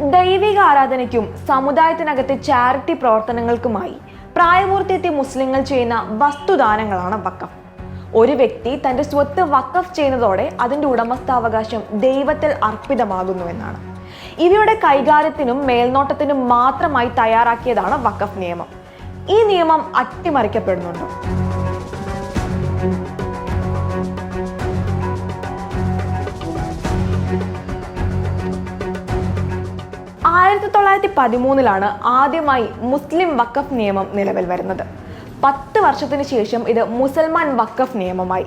ദൈവിക ആരാധനയ്ക്കും സമുദായത്തിനകത്തെ ചാരിറ്റി പ്രവർത്തനങ്ങൾക്കുമായി പ്രായപൂർത്തിയെത്തിയ മുസ്ലിങ്ങൾ ചെയ്യുന്ന വസ്തുദാനങ്ങളാണ് വക്കഫ് ഒരു വ്യക്തി തന്റെ സ്വത്ത് വക്കഫ് ചെയ്യുന്നതോടെ അതിന്റെ ഉടമസ്ഥാവകാശം ദൈവത്തിൽ അർപ്പിതമാകുന്നുവെന്നാണ് ഇവയുടെ കൈകാര്യത്തിനും മേൽനോട്ടത്തിനും മാത്രമായി തയ്യാറാക്കിയതാണ് വക്കഫ് നിയമം. ഈ നിയമം അട്ടിമറിക്കപ്പെടുന്നുണ്ടോ. ആയിരത്തി തൊള്ളായിരത്തി പതിമൂന്നിലാണ് ആദ്യമായി മുസ്ലിം വക്കഫ് നിയമം നിലവിൽ വരുന്നത്. പത്ത് വർഷത്തിന് ശേഷം ഇത് മുസൽമാൻ വക്കഫ് നിയമമായി.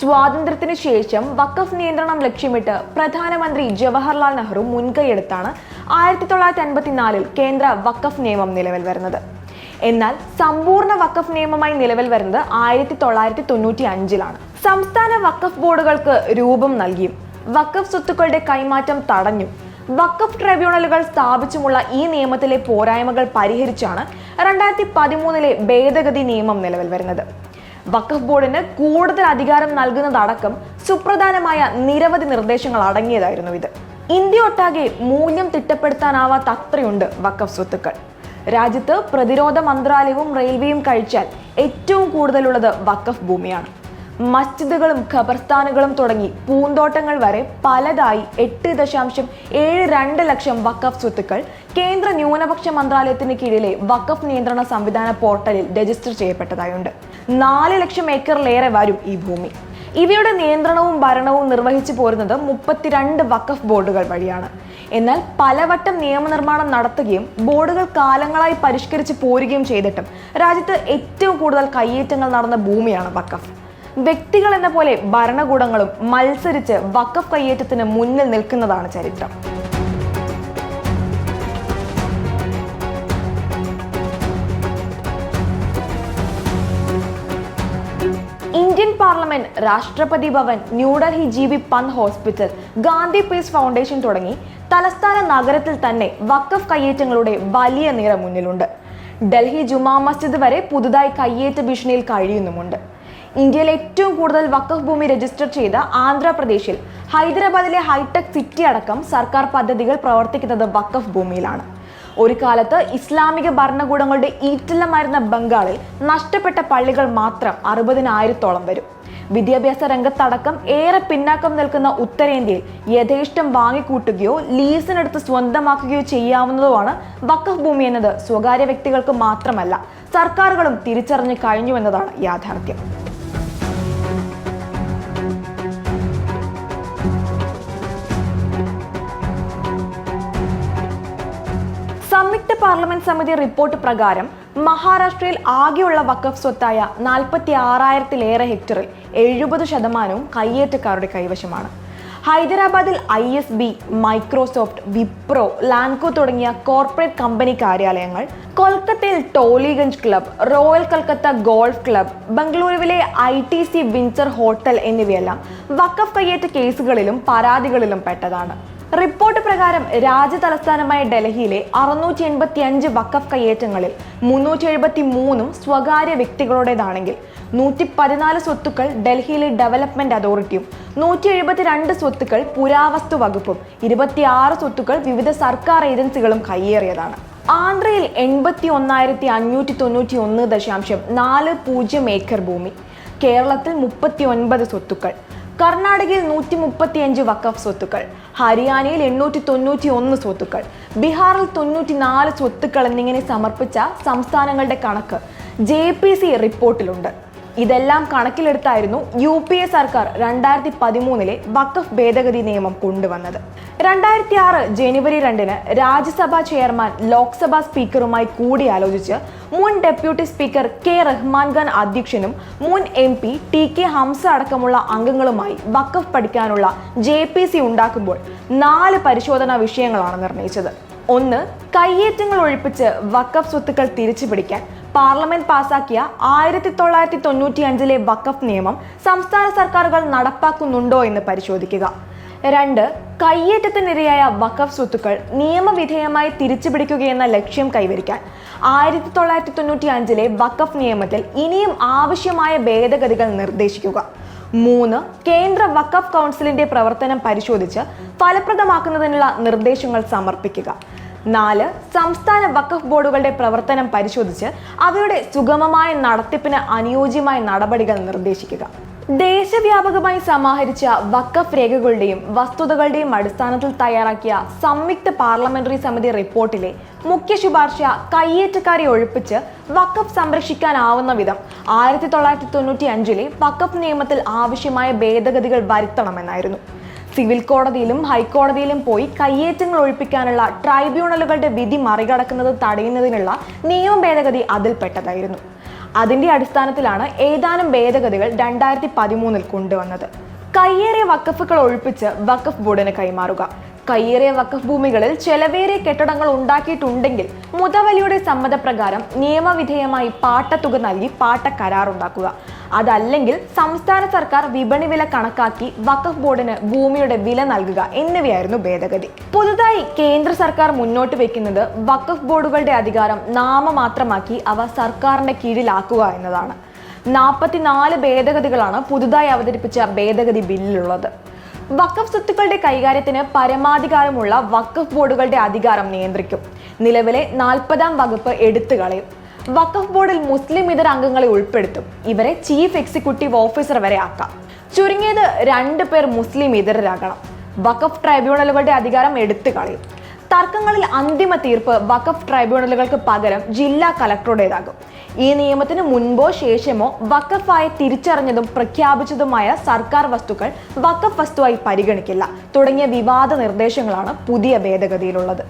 സ്വാതന്ത്ര്യത്തിന് ശേഷം വക്കഫ് നിയന്ത്രണം ലക്ഷ്യമിട്ട് പ്രധാനമന്ത്രി ജവഹർലാൽ നെഹ്റു മുൻകൈയെടുത്താണ് ആയിരത്തി തൊള്ളായിരത്തി അൻപത്തിനാലിൽ കേന്ദ്ര വക്കഫ് നിയമം നിലവിൽ വരുന്നത്. എന്നാൽ സമ്പൂർണ വക്കഫ് നിയമമായി നിലവിൽ വരുന്നത് ആയിരത്തി തൊള്ളായിരത്തി തൊണ്ണൂറ്റി അഞ്ചിലാണ് സംസ്ഥാന വക്കഫ് ബോർഡുകൾക്ക് രൂപം നൽകിയും വക്കഫ് സ്വത്തുക്കളുടെ കൈമാറ്റം തടഞ്ഞു വഖഫ് ട്രൈബ്യൂണലുകൾ സ്ഥാപിച്ചുമുള്ള ഈ നിയമത്തിലെ പോരായ്മകൾ പരിഹരിച്ചാണ് രണ്ടായിരത്തി പതിമൂന്നിലെ ഭേദഗതി നിയമം നിലവിൽ വരുന്നത്. വഖഫ് ബോർഡിന് കൂടുതൽ അധികാരം നൽകുന്നതടക്കം സുപ്രധാനമായ നിരവധി നിർദ്ദേശങ്ങൾ അടങ്ങിയതായിരുന്നു ഇത്. ഇന്ത്യ ഒട്ടാകെ മൂല്യം തിട്ടപ്പെടുത്താനാവാത്ത അത്രയുണ്ട് വഖഫ് സ്വത്തുക്കൾ. രാജ്യത്ത് പ്രതിരോധ മന്ത്രാലയവും റെയിൽവേയും കഴിച്ചാൽ ഏറ്റവും കൂടുതലുള്ളത് വഖഫ് ഭൂമിയാണ്. മസ്ജിദുകളും ഖബർസ്ഥാനുകളും തുടങ്ങി പൂന്തോട്ടങ്ങൾ വരെ പലതായി എട്ട് ദശാംശം ഏഴ് രണ്ട് ലക്ഷം വഖഫ് സ്വത്തുക്കൾ കേന്ദ്ര ന്യൂനപക്ഷ മന്ത്രാലയത്തിന് കീഴിലെ വഖഫ് നിയന്ത്രണ സംവിധാന പോർട്ടലിൽ രജിസ്റ്റർ ചെയ്യപ്പെട്ടതായുണ്ട്. നാല് ലക്ഷം ഏക്കറിലേറെ വരും ഈ ഭൂമി. ഇവയുടെ നിയന്ത്രണവും ഭരണവും നിർവഹിച്ചു പോരുന്നത് മുപ്പത്തിരണ്ട് വഖഫ് ബോർഡുകൾ വഴിയാണ്. എന്നാൽ പലവട്ടം നിയമനിർമ്മാണം നടത്തുകയും ബോർഡുകൾ കാലങ്ങളായി പരിഷ്കരിച്ച് പോരുകയും ചെയ്തിട്ടും രാജ്യത്ത് ഏറ്റവും കൂടുതൽ കയ്യേറ്റങ്ങൾ നടന്ന ഭൂമിയാണ് വഖഫ്. വ്യക്തികൾ എന്ന പോലെ ഭരണകൂടങ്ങളും മത്സരിച്ച് വക്കഫ് കയ്യേറ്റത്തിന് മുന്നിൽ നിൽക്കുന്നതാണ് ചരിത്രം. Indian parliament Rashtrapati Bhavan New Delhi G B Pant hospital Gandhi peace foundation തുടങ്ങി തലസ്ഥാന നഗരത്തിൽ തന്നെ വക്കഫ് കയ്യേറ്റങ്ങളുടെ വലിയ നിര മുന്നിലുണ്ട്. ഡൽഹി ജുമാ മസ്ജിദ് വരെ പുതുതായി കയ്യേറ്റ ഭീഷണിയിൽ കഴിയുന്നുമുണ്ട്. ഇന്ത്യയിൽ ഏറ്റവും കൂടുതൽ വക്കഫ് ഭൂമി രജിസ്റ്റർ ചെയ്ത ആന്ധ്രാപ്രദേശിൽ ഹൈദരാബാദിലെ ഹൈടെക് സിറ്റി അടക്കം സർക്കാർ പദ്ധതികൾ പ്രവർത്തിക്കുന്നത് വക്കഫ് ഭൂമിയിലാണ്. ഒരു കാലത്ത് ഇസ്ലാമിക ഭരണകൂടങ്ങളുടെ ഈറ്റില്ലമായിരുന്ന ബംഗാളിൽ നഷ്ടപ്പെട്ട പള്ളികൾ മാത്രം അറുപതിനായിരത്തോളം വരും. വിദ്യാഭ്യാസ രംഗത്തടക്കം ഏറെ പിന്നാക്കം നിൽക്കുന്ന ഉത്തരേന്ത്യയിൽ യഥേഷ്ടം വാങ്ങിക്കൂട്ടുകയോ ലീസിനെടുത്ത് സ്വന്തമാക്കുകയോ ചെയ്യാവുന്നതുമാണ് വക്കഫ് ഭൂമി എന്നത് സ്വകാര്യ വ്യക്തികൾക്ക് മാത്രമല്ല സർക്കാരുകളും തിരിച്ചറിഞ്ഞു കഴിഞ്ഞുവെന്നതാണ് യാഥാർത്ഥ്യം. പാർലമെന്റ് സമിതി റിപ്പോർട്ട് പ്രകാരം മഹാരാഷ്ട്രയിൽ ആകെയുള്ള വക്കഫ് സ്വത്തായ നാൽപ്പത്തി ആറായിരത്തിലേറെ ഹെക്ടറിൽ എഴുപത് ശതമാനവും കയ്യേറ്റക്കാരുടെ കൈവശമാണ്. ഹൈദരാബാദിൽ I S B Microsoft Wipro Lanco തുടങ്ങിയ കോർപ്പറേറ്റ് കമ്പനി കാര്യാലയങ്ങൾ കൊൽക്കത്തയിൽ Tollygunge club royal Calcutta golf club ബംഗളൂരുവിലെ I T C Windsor hotel എന്നിവയെല്ലാം വക്കഫ് കയ്യേറ്റ കേസുകളിലും പരാതികളിലും പെട്ടതാണ്. റിപ്പോർട്ട് പ്രകാരം രാജ്യ തലസ്ഥാനമായ ഡൽഹിയിലെ അറുന്നൂറ്റി എൺപത്തി അഞ്ച് വക്കഫ് കയ്യേറ്റങ്ങളിൽ മുന്നൂറ്റി എഴുപത്തി മൂന്നും സ്വകാര്യ വ്യക്തികളുടേതാണെങ്കിൽ നൂറ്റി പതിനാല് സ്വത്തുക്കൾ ഡൽഹിയിലെ ഡെവലപ്മെന്റ് അതോറിറ്റിയും നൂറ്റി എഴുപത്തിരണ്ട് സ്വത്തുക്കൾ പുരാവസ്തു വകുപ്പും ഇരുപത്തിയാറ് സ്വത്തുക്കൾ വിവിധ സർക്കാർ ഏജൻസികളും കയ്യേറിയതാണ്. ആന്ധ്രയിൽ എൺപത്തി ഒന്നായിരത്തി അഞ്ഞൂറ്റി തൊണ്ണൂറ്റി ഒന്ന് ദശാംശം നാല് പൂജ്യം ഏക്കർ ഭൂമി. കേരളത്തിൽ മുപ്പത്തി ഒൻപത് സ്വത്തുക്കൾ. കർണാടകയിൽ നൂറ്റി മുപ്പത്തിയഞ്ച് വക്കഫ് സ്വത്തുക്കൾ ഹരിയാനയിൽ എണ്ണൂറ്റി തൊണ്ണൂറ്റി ഒന്ന് സ്വത്തുക്കൾ ബീഹാറിൽ തൊണ്ണൂറ്റി നാല് സ്വത്തുക്കൾ എന്നിങ്ങനെ സമർപ്പിച്ച സംസ്ഥാനങ്ങളുടെ കണക്ക് ജെ പി സി റിപ്പോർട്ടിലുണ്ട്. ഇതെല്ലാം കണക്കിലെടുത്തായിരുന്നു യു പി എ സർക്കാർ രണ്ടായിരത്തി പതിമൂന്നിലെ വഖഫ് ഭേദഗതി നിയമം കൊണ്ടുവന്നത്. രണ്ടായിരത്തി ആറ് ജനുവരി രണ്ടിന് രാജ്യസഭാ ചെയർമാൻ ലോക്സഭാ സ്പീക്കറുമായി കൂടിയാലോചിച്ച് മുൻ deputy speaker K Rahman Khan അധ്യക്ഷനും മുൻ M P T K Hamsa അടക്കമുള്ള അംഗങ്ങളുമായി വഖഫ് പഠിക്കാനുള്ള ജെ പി സി ഉണ്ടാക്കുമ്പോൾ നാല് പരിശോധനാ വിഷയങ്ങളാണ് നിർണയിച്ചത്. ഒന്ന് കയ്യേറ്റങ്ങൾ ഒഴിപ്പിച്ച് വക്കഫ് സ്വത്തുക്കൾ തിരിച്ചു പിടിക്കാൻ പാർലമെന്റ് പാസാക്കിയ ആയിരത്തി തൊള്ളായിരത്തി തൊണ്ണൂറ്റി അഞ്ചിലെ വക്കഫ് നിയമം സംസ്ഥാന സർക്കാരുകൾ നടപ്പാക്കുന്നുണ്ടോ എന്ന് പരിശോധിക്കുക. രണ്ട് കയ്യേറ്റത്തിനിരയായ വക്കഫ് സ്വത്തുക്കൾ നിയമവിധേയമായി തിരിച്ചുപിടിക്കുകയെന്ന ലക്ഷ്യം കൈവരിക്കാൻ. ആയിരത്തി തൊള്ളായിരത്തി തൊണ്ണൂറ്റി അഞ്ചിലെ വഖഫ് നിയമത്തിൽ ഇനിയും ആവശ്യമായ ഭേദഗതികൾ നിർദ്ദേശിക്കുക. മൂന്ന് കേന്ദ്ര വഖഫ് കൗൺസിലിന്റെ പ്രവർത്തനം പരിശോധിച്ച് ഫലപ്രദമാക്കുന്നതിനുള്ള നിർദ്ദേശങ്ങൾ സമർപ്പിക്കുക. നാല് സംസ്ഥാന വഖഫ് ബോർഡുകളുടെ പ്രവർത്തനം പരിശോധിച്ച് അവയുടെ സുഗമമായ നടത്തിപ്പിന് അനുയോജ്യമായ നടപടികൾ നിർദ്ദേശിക്കുക. ദേശവ്യാപകമായി സമാഹരിച്ച വഖഫ് രേഖകളുടെയും വസ്തുതകളുടെയും അടിസ്ഥാനത്തിൽ തയ്യാറാക്കിയ സംയുക്ത പാർലമെന്ററി സമിതി റിപ്പോർട്ടിലെ മുഖ്യ ശുപാർശ കയ്യേറ്റക്കാരെ ഒഴിപ്പിച്ച് വഖഫ് സംരക്ഷിക്കാനാവുന്ന വിധം ആയിരത്തി തൊള്ളായിരത്തി തൊണ്ണൂറ്റി അഞ്ചിലെ വഖഫ് നിയമത്തിൽ ആവശ്യമായ ഭേദഗതികൾ വരുത്തണമെന്നായിരുന്നു. സിവിൽ കോടതിയിലും ഹൈക്കോടതിയിലും പോയി കയ്യേറ്റങ്ങൾ ഒഴിപ്പിക്കാനുള്ള ട്രൈബ്യൂണലുകളുടെ വിധി മറികടക്കുന്നത് തടയുന്നതിനുള്ള നിയമ ഭേദഗതി അതിൽപ്പെട്ടതായിരുന്നു. അതിന്റെ അടിസ്ഥാനത്തിലാണ് ഏതാനും ഭേദഗതികൾ രണ്ടായിരത്തി പതിമൂന്നിൽ കൊണ്ടുവന്നത്. കയ്യേറിയ വക്കഫുകൾ ഒഴിപ്പിച്ച് വക്കഫ് ബോർഡിന് കൈമാറുക. കയ്യേറിയ വഖഫ് ഭൂമികളിൽ ചെലവേറിയ കെട്ടിടങ്ങൾ ഉണ്ടാക്കിയിട്ടുണ്ടെങ്കിൽ മുതവലിയുടെ സമ്മതപ്രകാരം നിയമവിധേയമായി പാട്ടത്തുക നൽകി പാട്ട കരാറുണ്ടാക്കുക അതല്ലെങ്കിൽ സംസ്ഥാന സർക്കാർ വിപണി വില കണക്കാക്കി വഖഫ് ബോർഡിന് ഭൂമിയുടെ വില നൽകുക എന്നിവയായിരുന്നു ഭേദഗതി. പുതുതായി കേന്ദ്ര സർക്കാർ മുന്നോട്ട് വെക്കുന്നത് വഖഫ് ബോർഡുകളുടെ അധികാരം നാമമാത്രമാക്കി അവ സർക്കാരിന്റെ കീഴിലാക്കുക എന്നതാണ്. നാൽപ്പത്തിനാല് ഭേദഗതികളാണ് പുതുതായി അവതരിപ്പിച്ച ഭേദഗതി ബില്ലിലുള്ളത്. വഖഫ് സ്വത്തുക്കളുടെ കൈകാര്യത്തിന് പരമാധികാരമുള്ള വക്കഫ് ബോർഡുകളുടെ അധികാരം നിയന്ത്രിക്കും. നിലവിലെ നാൽപ്പതാം വകുപ്പ് എടുത്തു കളയും. വഖഫ് ബോർഡിൽ മുസ്ലിം ഇതര അംഗങ്ങളെ ഉൾപ്പെടുത്തും. ഇവരെ ചീഫ് എക്സിക്യൂട്ടീവ് ഓഫീസർ വരെ ആക്കാം. ചുരുങ്ങിയത് രണ്ട് പേർ മുസ്ലിം ഇതരരാകണം. വഖഫ് ട്രൈബ്യൂണലുകളുടെ അധികാരം എടുത്തു കളയും. തർക്കങ്ങളിൽ അന്തിമ തീർപ്പ് വഖഫ് ട്രൈബ്യൂണലുകൾക്ക് പകരം ജില്ലാ കലക്ടറുടേതാകും. ഈ നിയമത്തിന് മുൻപോ ശേഷമോ വഖഫായി തിരിച്ചറിഞ്ഞതും പ്രഖ്യാപിച്ചതുമായ സർക്കാർ വസ്തുക്കൾ വഖഫ് വസ്തുവായി പരിഗണിക്കില്ല. തുടങ്ങിയ വിവാദ നിർദ്ദേശങ്ങളാണ് പുതിയ ഭേദഗതിയിലുള്ളത്.